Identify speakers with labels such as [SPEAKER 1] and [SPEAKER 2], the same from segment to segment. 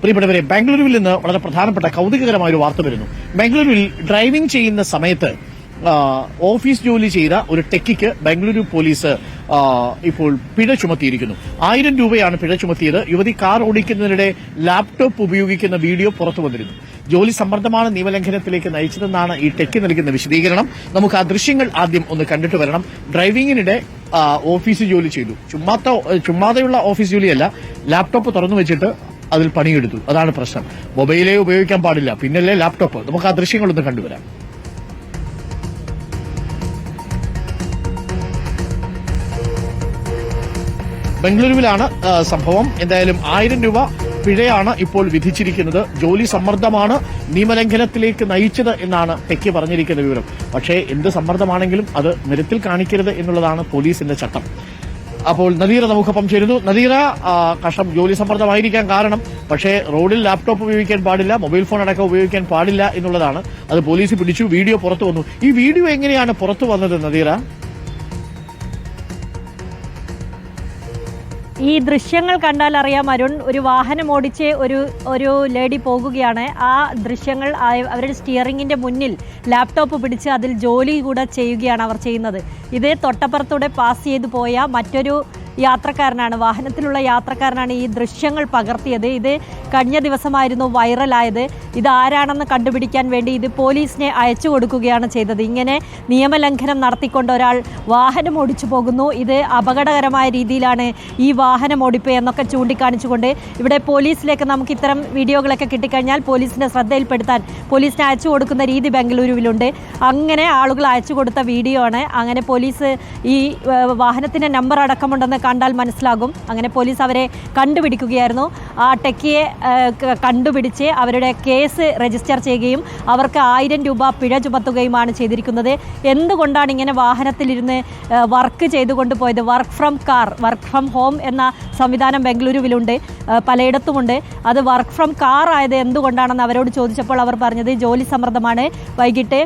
[SPEAKER 1] പ്രിയപ്പെട്ടവരെ ബാംഗ്ലൂരുവിൽ നിന്ന് വളരെ പ്രധാനപ്പെട്ട കൗതുകകരമായ ഒരു വാർത്ത വരുന്നു. ബാംഗ്ലൂരുവിൽ ഡ്രൈവിംഗ് ചെയ്യുന്ന സമയത്ത് ഓഫീസ് ജോലി ചെയ്ത ഒരു ടെക്കിക്ക് ബംഗളൂരു പോലീസ് ഇപ്പോൾ പിഴ ചുമത്തിയിരിക്കുന്നു. ആയിരം രൂപയാണ് പിഴ ചുമത്തിയത്. യുവതി കാർ ഓടിക്കുന്നതിനിടെ ലാപ്ടോപ്പ് ഉപയോഗിക്കുന്ന വീഡിയോ പുറത്തു വന്നിരുന്നു. ജോലി സമ്മർദ്ദമാണ് നിയമലംഘനത്തിലേക്ക് നയിച്ചതെന്നാണ് ഈ ടെക്ക് നൽകുന്ന വിശദീകരണം. നമുക്ക് ആ ദൃശ്യങ്ങൾ ആദ്യം ഒന്ന് കണ്ടിട്ട് വരണം. ഡ്രൈവിംഗിനിടെ ഓഫീസ് ജോലി ചെയ്തു. ചുമ്മാത്ത ചുമ്മാതെയുള്ള ഓഫീസ് ജോലിയല്ല. ലാപ്ടോപ്പ് തുറന്നു വെച്ചിട്ട് അതിൽ പണിയെടുത്തു. അതാണ് പ്രശ്നം. മൊബൈലേ ഉപയോഗിക്കാൻ പാടില്ല. പിന്നല്ലേ ലാപ്ടോപ്പ്. നമുക്ക് ആ ദൃശ്യങ്ങളൊന്ന് കണ്ടുവരാം. ബംഗളൂരുവിലാണ് സംഭവം. എന്തായാലും ആയിരം രൂപ പിഴയാണ് ഇപ്പോൾ വിധിച്ചിരിക്കുന്നത്. ജോലി സമ്മർദ്ദമാണ് നിയമലംഘനത്തിലേക്ക് നയിച്ചത് എന്നാണ് ടെക്കി പറഞ്ഞിരിക്കുന്ന വിവരം. പക്ഷേ എന്ത് സമ്മർദ്ദമാണെങ്കിലും അത് നിരത്തിൽ കാണിക്കരുത് എന്നുള്ളതാണ് പോലീസിന്റെ ചട്ടം. അപ്പോൾ നദീറ നമുക്കൊപ്പം ചേരുന്നു. നദീറ കഷ്ടം ജോലി സമ്മർദ്ദമായിരിക്കാൻ കാരണം പക്ഷേ റോഡിൽ ലാപ്ടോപ്പ് ഉപയോഗിക്കാൻ പാടില്ല മൊബൈൽ ഫോൺ അടക്കം ഉപയോഗിക്കാൻ പാടില്ല എന്നുള്ളതാണ്. അത് പോലീസ് പിടിച്ചു വീഡിയോ പുറത്തു വന്നു. ഈ വീഡിയോ എങ്ങനെയാണ് പുറത്തു വന്നത് നദീറ?
[SPEAKER 2] ഈ ദൃശ്യങ്ങൾ കണ്ടാൽ അറിയാം അരുൺ ഒരു വാഹനം ഓടിച്ച് ഒരു ഒരു ലേഡി പോകുകയാണ്. ആ ദൃശ്യങ്ങൾ അവരുടെ സ്റ്റിയറിംഗിന്റെ മുന്നിൽ ലാപ്ടോപ്പ് പിടിച്ച് അതിൽ ജോലി കൂടെ ചെയ്യുകയാണ് അവർ ചെയ്യുന്നത്. ഇത് തൊട്ടപ്പുറത്തൂടെ പാസ് ചെയ്തു പോയ മറ്റൊരു യാത്രക്കാരനാണ് വാഹനത്തിലുള്ള യാത്രക്കാരനാണ് ഈ ദൃശ്യങ്ങൾ പകർത്തിയത്. ഇത് കഴിഞ്ഞ ദിവസമായിരുന്നു വൈറലായത്. ഇത് ആരാണെന്ന് കണ്ടുപിടിക്കാൻ വേണ്ടി ഇത് പോലീസിനെ അയച്ചു കൊടുക്കുകയാണ് ചെയ്തത്. ഇങ്ങനെ നിയമലംഘനം നടത്തിക്കൊണ്ട് ഒരാൾ വാഹനം ഓടിച്ചു പോകുന്നു. ഇത് അപകടകരമായ രീതിയിലാണ് ഈ വാഹനം ഓടിപ്പ് എന്നൊക്കെ ചൂണ്ടിക്കാണിച്ചുകൊണ്ട് ഇവിടെ പോലീസിലേക്ക് നമുക്ക് ഇത്തരം വീഡിയോകളൊക്കെ കിട്ടിക്കഴിഞ്ഞാൽ പോലീസിനെ ശ്രദ്ധയിൽപ്പെടുത്താൻ പോലീസിനെ അയച്ചു കൊടുക്കുന്ന രീതി ബംഗളൂരുവിലുണ്ട്. അങ്ങനെ ആളുകൾ അയച്ചു കൊടുത്ത വീഡിയോ ആണ്. അങ്ങനെ പോലീസ് ഈ വാഹനത്തിന്റെ നമ്പർ അടക്കമുണ്ടെന്ന് കണ്ടാൽ മനസ്സിലാകും. അങ്ങനെ പോലീസ് അവരെ കണ്ടുപിടിക്കുകയായിരുന്നു. ആ ടെക്കിയെ കണ്ടുപിടിച്ച് അവരുടെ കേസ് രജിസ്റ്റർ ചെയ്യുകയും അവർക്ക് ആയിരം രൂപ പിഴ ചുമത്തുകയുമാണ് ചെയ്തിരിക്കുന്നത്. എന്തുകൊണ്ടാണ് ഇങ്ങനെ വാഹനത്തിലിരുന്ന് വർക്ക് ചെയ്തുകൊണ്ട് പോയത്? Work from car work from home എന്ന സംവിധാനം ബംഗളൂരുവിലുണ്ട് പലയിടത്തുമുണ്ട്. അത് വർക്ക് ഫ്രം കാർ ആയത് എന്തുകൊണ്ടാണെന്ന് അവരോട് ചോദിച്ചപ്പോൾ അവർ പറഞ്ഞത് ജോലി സമ്മർദ്ദമാണ്. വൈകിട്ട്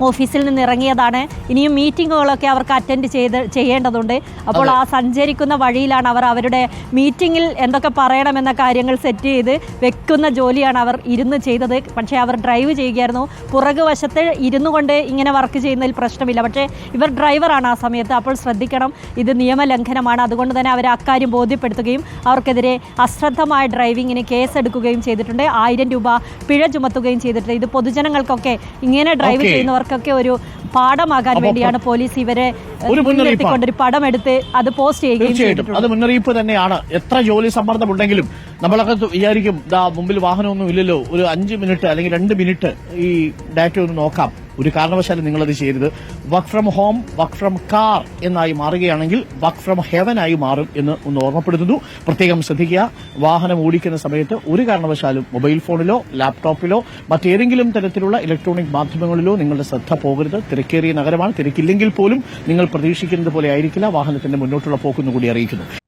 [SPEAKER 2] ഓഫീസിൽ നിന്ന് ഇറങ്ങിയതാണ്. ഇനിയും മീറ്റിങ്ങുകളൊക്കെ അവർക്ക് അറ്റൻഡ് ചെയ്ത് ചെയ്യേണ്ടതുണ്ട്. അപ്പോൾ ആ സഞ്ചരിക്കുന്ന വഴിയിലാണ് അവർ അവരുടെ മീറ്റിങ്ങിൽ എന്തൊക്കെ പറയണമെന്ന കാര്യങ്ങൾ സെറ്റ് ചെയ്ത് വെക്കുന്ന ജോലിയാണ് അവർ ഇരുന്ന് ചെയ്തത്. പക്ഷേ അവർ ഡ്രൈവ് ചെയ്യുകയായിരുന്നു. പുറകു വശത്ത് ഇരുന്നു കൊണ്ട് ഇങ്ങനെ വർക്ക് ചെയ്യുന്നതിൽ പ്രശ്നമില്ല. പക്ഷേ ഇവർ ഡ്രൈവറാണ് ആ സമയത്ത്. അപ്പോൾ ശ്രദ്ധിക്കണം ഇത് നിയമലംഘനമാണ്. അതുകൊണ്ട് തന്നെ അവർ അക്കാര്യം ബോധ്യപ്പെടുത്തുകയും അവർക്കെതിരെ അശ്രദ്ധമായ ഡ്രൈവിങ്ങിന് കേസെടുക്കുകയും ചെയ്തിട്ടുണ്ട്. ആയിരം രൂപ പിഴ ചുമത്തുകയും ചെയ്തിട്ടുണ്ട്. ഇത് പൊതുജനങ്ങൾക്കൊക്കെ ഇങ്ങനെ ഡ്രൈവ്
[SPEAKER 1] Okay.
[SPEAKER 2] ചെയ്യുന്നവർക്കൊക്കെ ഒരു പാഠമാകാൻ വേണ്ടിയാണ് പോലീസ് ഇവരെ
[SPEAKER 1] ഒരു മുന്നറിയിപ്പാണ്.
[SPEAKER 2] കൊണ്ട് ഒരു പടം എടുത്ത് അത് പോസ്റ്റ് ചെയ്യുകയും
[SPEAKER 1] തീർച്ചയായിട്ടും. അത് മുന്നറിയിപ്പ് തന്നെയാണ്. എത്ര ജോലി സമ്മർദ്ദം ഉണ്ടെങ്കിലും നമ്മളൊക്കെ വിചാരിക്കും ദാ മുമ്പിൽ വാഹനമൊന്നും ഇല്ലല്ലോ. ഒരു അഞ്ച് മിനിറ്റ് അല്ലെങ്കിൽ രണ്ട് മിനിറ്റ് ഈ ഡാറ്റ ഒന്ന് നോക്കാം. ഒരു കാരണവശാലും നിങ്ങളത് ചെയ്യരുത്. Work from home work from car എന്നായി മാറുകയാണെങ്കിൽ വർക്ക് ഫ്രം ഹെവൻ ആയി മാറും എന്ന് ഒന്ന് ഓർമ്മപ്പെടുത്തുന്നു. പ്രത്യേകം ശ്രദ്ധിക്കുക വാഹനം ഓടിക്കുന്ന സമയത്ത് ഒരു കാരണവശാലും മൊബൈൽ ഫോണിലോ ലാപ്ടോപ്പിലോ മറ്റേതെങ്കിലും തരത്തിലുള്ള ഇലക്ട്രോണിക് മാധ്യമങ്ങളിലോ നിങ്ങളുടെ ശ്രദ്ധ പോകരുത്. തിരക്കേറിയ നഗരമാണ് തിരക്കില്ലെങ്കിൽ പോലും നിങ്ങൾ പ്രതീക്ഷിക്കുന്നത് പോലെ ആയിരിക്കില്ല. വാഹനത്തിന്റെ മുന്നോട്ടുള്ള പോക്കുന്ന് കൂടി അറിയിക്കുന്നു.